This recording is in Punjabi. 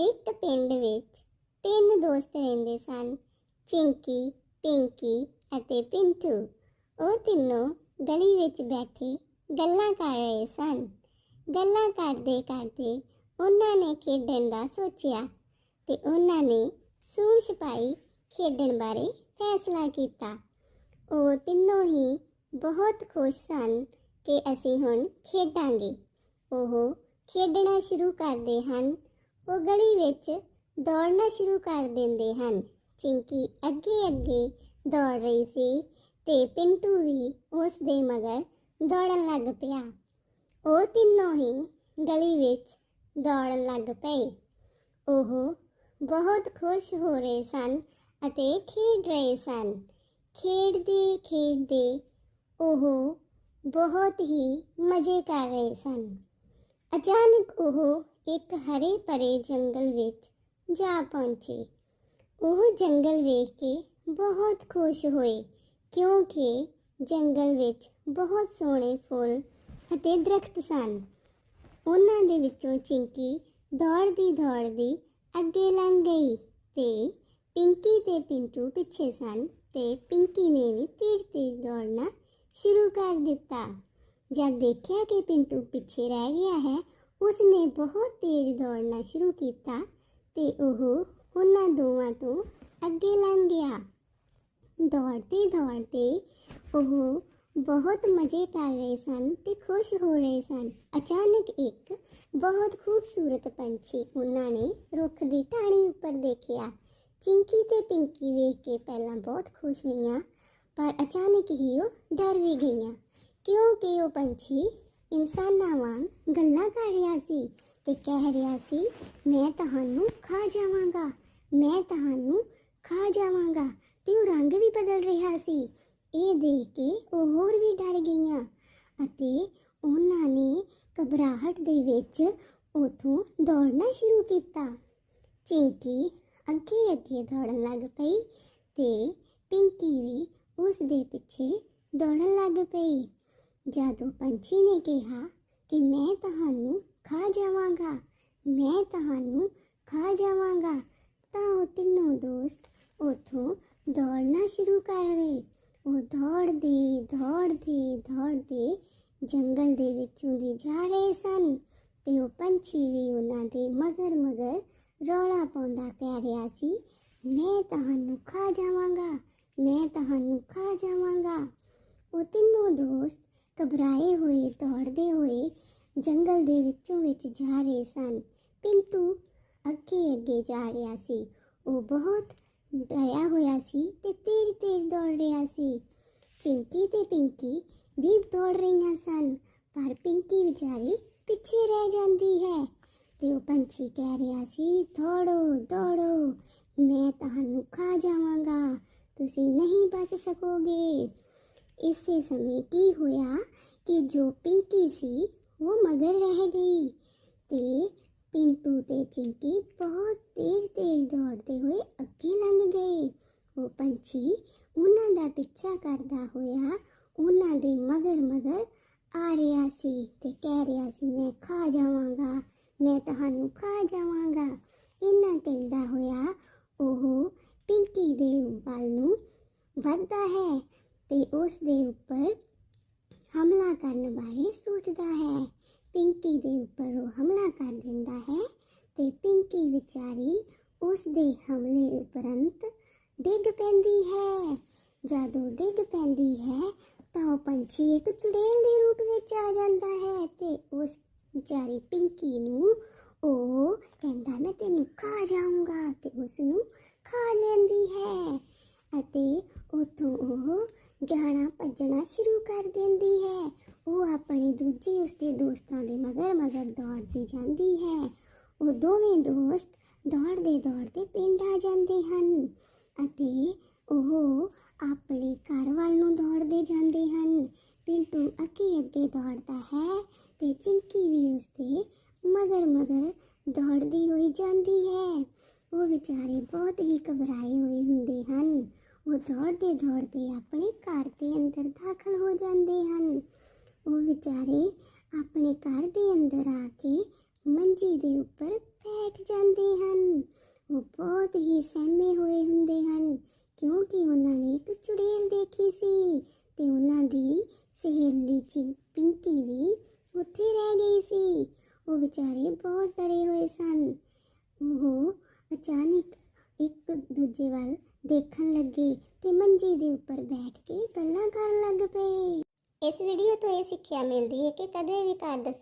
ਇੱਕ ਪਿੰਡ ਵਿੱਚ ਤਿੰਨ ਦੋਸਤ ਰਹਿੰਦੇ ਸਨ, ਚਿੰਕੀ, ਪਿੰਕੀ ਅਤੇ ਪਿੰਟੂ। ਉਹ ਤਿੰਨੋਂ ਗਲੀ ਵਿੱਚ ਬੈਠੇ ਗੱਲਾਂ ਕਰ ਰਹੇ ਸਨ। ਗੱਲਾਂ ਕਰਦੇ ਕਰਦੇ ਉਹਨਾਂ ਨੇ ਖੇਡਣ ਦਾ ਸੋਚਿਆ ਤੇ ਉਹਨਾਂ ਨੇ ਸੂਣ ਛਪਾਈ ਖੇਡਣ ਬਾਰੇ ਫੈਸਲਾ ਕੀਤਾ। ਉਹ ਤਿੰਨੋਂ ਹੀ ਬਹੁਤ ਖੁਸ਼ ਸਨ ਕਿ ਅਸੀਂ ਹੁਣ ਖੇਡਾਂਗੇ। ਉਹ ਖੇਡਣਾ ਸ਼ੁਰੂ ਕਰਦੇ ਹਨ ਉਹ ਗਲੀ ਵਿੱਚ ਦੌੜਨਾ ਸ਼ੁਰੂ ਕਰ ਦਿੰਦੇ ਹਨ। ਚਿੰਕੀ ਅੱਗੇ ਅੱਗੇ ਦੌੜ ਰਹੀ ਸੀ ਤੇ ਪਿੰਟੂ ਵੀ ਉਸ ਦੇ ਮਗਰ ਦੌੜਨ ਲੱਗ ਪਿਆ। ਉਹ ਤਿੰਨੋਂ ਹੀ ਗਲੀ ਵਿੱਚ ਦੌੜਨ ਲੱਗ ਪਏ। ਉਹ ਬਹੁਤ ਖੁਸ਼ ਹੋ ਰਹੇ ਸਨ ਅਤੇ ਖੇਡ ਰਹੇ ਸਨ। ਖੇਡਦੇ ਖੇਡਦੇ ਉਹ ਬਹੁਤ ਹੀ ਮਜ਼ੇ ਕਰ ਰਹੇ ਸਨ। ਅਚਾਨਕ ਉਹ ਇੱਕ ਹਰੇ ਭਰੇ ਜੰਗਲ ਵਿੱਚ ਜਾ ਪਹੁੰਚੇ। ਉਹ ਜੰਗਲ ਵੇਖ ਕੇ ਬਹੁਤ ਖੁਸ਼ ਹੋਏ ਕਿਉਂਕਿ ਜੰਗਲ ਵਿੱਚ ਬਹੁਤ ਸੋਹਣੇ ਫੁੱਲ ਅਤੇ ਦਰਖਤ ਸਨ। ਉਹਨਾਂ ਦੇ ਵਿੱਚੋਂ ਚਿੰਕੀ ਦੌੜਦੀ ਦੌੜਦੀ ਅੱਗੇ ਲੰਘ ਗਈ ਤੇ ਪਿੰਕੀ ਤੇ ਪਿੰਟੂ ਪਿੱਛੇ ਸਨ ਤੇ ਪਿੰਕੀ ਨੇ ਵੀ ਤੇਜ਼ ਤੇਜ਼ ਦੌੜਨਾ ਸ਼ੁਰੂ ਕਰ ਦਿੱਤਾ। ਜਦ ਦੇਖਿਆ ਕਿ ਪਿੰਟੂ ਪਿੱਛੇ ਰਹਿ ਗਿਆ ਹੈ ਉਸਨੇ ਬਹੁਤ ਤੇਜ਼ ਦੌੜਨਾ ਸ਼ੁਰੂ ਕੀਤਾ ਤੇ ਉਹ ਉਹਨਾਂ ਦੋਵਾਂ ਤੋਂ ਅੱਗੇ ਲੰਘ ਗਿਆ। ਦੌੜਦੇ ਦੌੜਦੇ ਉਹ ਬਹੁਤ ਮਜ਼ੇ ਕਰ ਰਹੇ ਸਨ ਤੇ ਖੁਸ਼ ਹੋ ਰਹੇ ਸਨ। ਅਚਾਨਕ ਇੱਕ ਬਹੁਤ ਖੂਬਸੂਰਤ ਪੰਛੀ ਉਹਨਾਂ ਨੇ ਰੁੱਖ ਦੀ ਟਾਹਣੀ ਉੱਪਰ ਦੇਖਿਆ। ਚਿੰਕੀ ਤੇ ਪਿੰਕੀ ਵੇਖ ਕੇ ਪਹਿਲਾਂ ਬਹੁਤ ਖੁਸ਼ ਹੋਈਆਂ, ਪਰ ਅਚਾਨਕ ਹੀ ਉਹ ਡਰ ਵੀ ਗਈਆਂ। ਕਿਉਂਕਿ ਉਹ ਪੰਛੀ ਇਨਸਾਨਾਂ ਵਾਂਗ ਗੱਲਾਂ ਕਰ ਰਿਹਾ ਸੀ ਤੇ ਕਹਿ ਰਿਹਾ ਸੀ, ਮੈਂ ਤੁਹਾਨੂੰ ਖਾ ਜਾਵਾਂਗਾ, ਮੈਂ ਤੁਹਾਨੂੰ ਖਾ ਜਾਵਾਂਗਾ। ਤੇ ਉਹ ਰੰਗ ਵੀ ਬਦਲ ਰਿਹਾ ਸੀ। ਇਹ ਦੇਖ ਕੇ ਉਹ ਹੋਰ ਵੀ ਡਰ ਗਈਆਂ ਅਤੇ ਉਹਨਾਂ ਨੇ ਘਬਰਾਹਟ ਦੇ ਵਿੱਚ ਉਥੋਂ ਦੌੜਨਾ ਸ਼ੁਰੂ ਕੀਤਾ। ਚਿੰਕੀ ਅੱਗੇ ਅੱਗੇ ਦੌੜਨ ਲੱਗ ਪਈ ਤੇ ਪਿੰਕੀ ਵੀ ਉਸ ਦੇ ਪਿੱਛੇ ਦੌੜਨ ਲੱਗ ਪਈ। ਜਦੋਂ ਪੰਛੀ ਨੇ ਕਿਹਾ ਕਿ ਮੈਂ ਤੁਹਾਨੂੰ ਖਾ ਜਾਵਾਂਗਾ, ਮੈਂ ਤੁਹਾਨੂੰ ਖਾ ਜਾਵਾਂਗਾ, ਤਾਂ ਉਹ ਤਿੰਨੋਂ ਦੋਸਤ ਉਥੋਂ ਦੌੜਨਾ ਸ਼ੁਰੂ ਕਰ ਗਏ। ਉਹ ਦੌੜਦੇ ਦੌੜਦੇ ਦੌੜਦੇ ਜੰਗਲ ਦੇ ਵਿੱਚੋਂ ਦੀ ਜਾ ਰਹੇ ਸਨ ਤੇ ਉਹ ਪੰਛੀ ਵੀ ਉਹਨਾਂ ਦੇ ਮਗਰ ਮਗਰ ਰੌਲਾ ਪਾਉਂਦਾ ਕਹਿ ਰਿਹਾ ਸੀ। ਮੈਂ ਤੁਹਾਨੂੰ ਖਾ ਜਾਵਾਂਗਾ, ਮੈਂ ਤੁਹਾਨੂੰ ਖਾ ਜਾਵਾਂਗਾ। ਉਹ ਤਿੰਨੋਂ ਦੋਸਤ ਘਬਰਾਏ ਹੋਏ, ਦੌੜਦੇ ਹੋਏ ਜੰਗਲ ਦੇ ਵਿੱਚੋਂ ਵਿੱਚ ਜਾ ਰਹੇ ਸਨ। ਪਿੰਟੂ ਅੱਗੇ ਅੱਗੇ ਜਾ ਰਿਹਾ ਸੀ। ਉਹ ਬਹੁਤ ਡਰਿਆ ਹੋਇਆ ਸੀ ਤੇ ਤੇਜ਼ ਤੇਜ਼ ਦੌੜ ਰਿਹਾ ਸੀ। ਚਿੰਕੀ ਤੇ ਪਿੰਕੀ ਵੀ ਦੌੜ ਰਹੀਆਂ ਸਨ, ਪਰ ਪਿੰਕੀ ਵਿਚਾਰੀ ਪਿੱਛੇ ਰਹਿ ਜਾਂਦੀ ਹੈ ਤੇ ਉਹ ਪੰਛੀ ਕਹਿ ਰਿਹਾ ਸੀ, ਦੌੜੋ ਦੌੜੋ, ਮੈਂ ਤੁਹਾਨੂੰ ਖਾ ਜਾਵਾਂਗਾ, ਤੁਸੀਂ ਨਹੀਂ ਬਚ ਸਕੋਗੇ। ਇਸੇ ਸਮੇਂ ਕੀ ਹੋਇਆ ਕਿ ਜੋ ਪਿੰਕੀ ਸੀ ਉਹ ਮਗਰ ਰਹਿ ਗਈ ਤੇ ਪਿੰਟੂ ਤੇ ਚਿੰਕੀ ਬਹੁਤ ਤੇਜ਼ ਤੇਜ਼ ਦੌੜਦੇ ਹੋਏ ਅੱਗੇ ਲੰਘ ਗਏ ਉਹ ਪੰਛੀ ਉਹਨਾਂ ਦਾ ਪਿੱਛਾ ਕਰਦਾ ਹੋਇਆ ਉਹਨਾਂ ਦੇ ਮਗਰ ਮਗਰ ਆ ਰਿਹਾ ਸੀ ਤੇ ਕਹਿ ਰਿਹਾ ਸੀ ਮੈਂ ਖਾ ਜਾਵਾਂਗਾ ਮੈਂ ਤੁਹਾਨੂੰ ਖਾ ਜਾਵਾਂਗਾ ਇੰਨਾ ਕਹਿੰਦਾ ਹੋਇਆ ਉਹ ਪਿੰਕੀ ਦੇ ਵੱਲ ਨੂੰ ਵੱਧਦਾ ਹੈ ਤੇ ਉਸ ਦੇ ਉੱਪਰ ਹਮਲਾ ਕਰਨ ਬਾਰੇ ਸੋਚਦਾ ਹੈ। ਪਿੰਕੀ ਦੇ ਉੱਪਰ ਉਹ ਹਮਲਾ ਕਰ ਦਿੰਦਾ ਹੈ ਤੇ ਪਿੰਕੀ ਵਿਚਾਰੀ ਉਸ ਦੇ ਹਮਲੇ ਉਪਰੰਤ ਡਿੱਗ ਪੈਂਦੀ ਹੈ। ਜਦੋਂ ਡਿੱਗ ਪੈਂਦੀ ਹੈ ਤਾਂ ਉਹ ਪੰਛੀ ਇੱਕ ਚੁੜੇਲ ਦੇ ਰੂਪ ਵਿੱਚ ਆ ਜਾਂਦਾ ਹੈ ਤੇ ਉਸ ਵਿਚਾਰੀ ਪਿੰਕੀ ਨੂੰ ਉਹ ਕਹਿੰਦਾ, ਮੈਂ ਤੈਨੂੰ ਖਾ ਜਾਊਂਗਾ। ਤੇ ਉਸ ਨੂੰ ਖਾ ਲੈਂਦੀ ਹੈ। ਅਤੇ ਉਥੋਂ ਉਹ ਜਾਣਾ ਭੱਜਣਾ ਸ਼ੁਰੂ ਕਰ ਦਿੰਦੀ ਹੈ। ਉਹ ਆਪਣੇ ਦੂਜੇ ਉਸਦੇ ਦੋਸਤਾਂ ਦੇ ਮਗਰ ਮਗਰ ਦੌੜਦੀ ਜਾਂਦੀ ਹੈ। ਉਹ ਦੋਵੇਂ ਦੋਸਤ ਦੌੜਦੇ ਦੌੜਦੇ ਪਿੰਡ ਆ ਜਾਂਦੇ ਹਨ ਅਤੇ ਉਹ ਆਪਣੇ ਘਰ ਵੱਲ ਨੂੰ ਦੌੜਦੇ ਜਾਂਦੇ ਹਨ। ਪਿੰਟੂ ਅੱਗੇ ਅੱਗੇ ਦੌੜਦਾ ਹੈ ਤੇ ਚਿੰਕੀ ਵੀ ਉਸਦੇ ਮਗਰ ਮਗਰ ਦੌੜਦੀ ਹੋਈ ਜਾਂਦੀ ਹੈ। ਉਹ ਵਿਚਾਰੇ ਬਹੁਤ ਹੀ ਘਬਰਾਏ ਹੋਏ ਹੁੰਦੇ ਹਨ। ਉਹ ਦੌੜਦੇ ਦੌੜਦੇ ਆਪਣੇ ਘਰ ਦੇ ਅੰਦਰ ਦਾਖਲ ਹੋ ਜਾਂਦੇ ਹਨ। ਉਹ ਵਿਚਾਰੇ ਆਪਣੇ ਘਰ ਦੇ ਅੰਦਰ ਆ ਕੇ ਮੰਜੀ ਦੇ ਉੱਪਰ ਬੈਠ ਜਾਂਦੇ ਹਨ। ਉਹ ਬਹੁਤ ਹੀ ਸਹਿਮੇ ਹੋਏ ਹੁੰਦੇ ਹਨ, ਕਿਉਂਕਿ ਉਹਨਾਂ ਨੇ ਇੱਕ ਚੁੜੇਲ ਦੇਖੀ ਸੀ ਤੇ ਉਹਨਾਂ ਦੀ ਸਹੇਲੀ ਚਿੰ, ਪਿੰਕੀ ਵੀ ਉੱਥੇ ਰਹਿ ਗਈ ਸੀ। ਉਹ ਵਿਚਾਰੇ ਬਹੁਤ ਡਰੇ ਹੋਏ ਸਨ। ਉਹ ਅਚਾਨਕ ਇੱਕ ਦੂਜੇ ਵੱਲ ਦੇਖਣ ਲੱਗੇ ਤੇ ਮੰਜੀ ਦੇ ਉੱਪਰ ਬੈਠ ਕੇ ਗੱਲਾਂ ਕਰਨ ਲੱਗ ਪਏ। ਇਸ ਵੀਡੀਓ ਤੋਂ ਇਹ ਸਿੱਖਿਆ ਮਿਲਦੀ ਹੈ ਕਿ ਕਦੇ ਵੀ ਘਰ ਦਾ